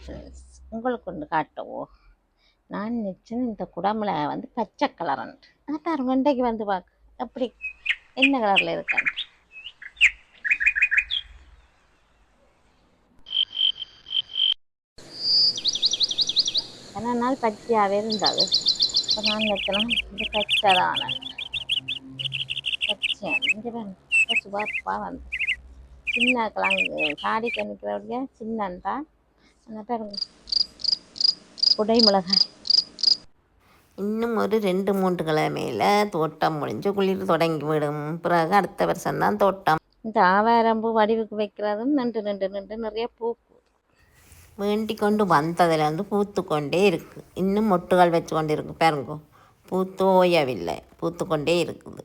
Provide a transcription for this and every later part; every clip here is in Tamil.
ஃப்ரெண்ட்ஸ் உங்களுக்கு ஒன்று காட்டவோ நான் நினச்சேன் இந்த குடம்புல வந்து பச்சை கலரன்ட்டு அதான் வெண்டைக்கு வந்து பார்க்க அப்படி என்ன கலரில் இருக்கான்னு ஏன்னா நாள் பச்சையாகவே இருந்தாது? இப்போ நான் நினைச்சேன்னா இது பச்சை தான் பச்சை இங்கே சுபாப்பா வந்து. சின்ன கலாங்க காடி கணிக்கிறவங்க சின்னன் தான். பாருங்க குடை மிளகாய் இன்னும் ஒரு ரெண்டு மூன்று கிழமையில் தோட்டம் முடிஞ்சு குளிர் தொடங்கி விடும். பிறகு அடுத்த வருஷம்தான் தோட்டம். இந்த ஆவாரம்பூ வடிவுக்கு வைக்கிறதும் நின்று நின்று நின்று நிறைய பூக்கும் வேண்டி கொண்டு வந்ததில் வந்து பூத்து கொண்டே இருக்குது இன்னும் மொட்டுகள் வச்சு கொண்டு இருக்கு பாருங்க பூத்து ஓயவில்லை. பூத்து கொண்டே இருக்குது.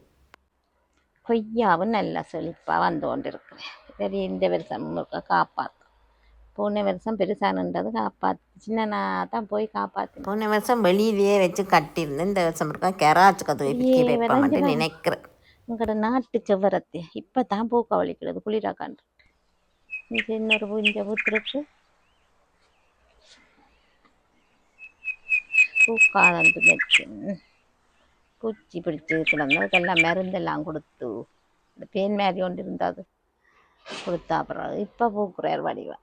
கொய்யாவும் நல்லா செழிப்பாக வந்து கொண்டு இருக்கிறேன் சரி இந்த வருஷம் முழுக்க காப்பாற்றும் போன வருஷம் பெருசானன்றது காப்பாற்று சின்ன தான் போய் காப்பாற்றினோம் போன வருஷம் வெளியிலேயே வச்சு கட்டியிருந்தேன். இந்த வருஷம் இருக்கா கெராச்சு கதவு ஐயே, வைப்போம்ட்டு நினைக்கிறேன். உங்களோட நாட்டு செவ்வரத்தை இப்போ தான் பூக்க வலிக்கிறது குளிராக்காண்டு. இது இன்னொரு பூ இந்த பூத்திருக்கு பூக்காதண்டு வச்சு பூச்சி பிடிச்சி கிடந்ததுக்கெல்லாம் மருந்தெல்லாம் கொடுத்து இந்த பேன் மாதிரி ஒன்று இருந்தது. கொடுத்தா அப்புறம் இப்போ பூக்குறார் வடிவா.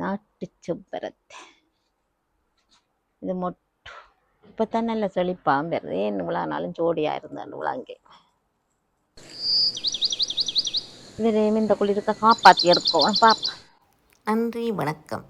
நாட்டு செவ்வரத்தை இது மொட்டு. இப்போ தான் நல்ல செழிப்பாக வருது ஏன் இவ்வளோ நாளும் ஜோடியாக இருந்தான் இவ்வளோங்கே இவரையும் இந்த குளிரத்தை காப்பாற்றி எடுக்கோம் பாப்பா. நன்றி வணக்கம்.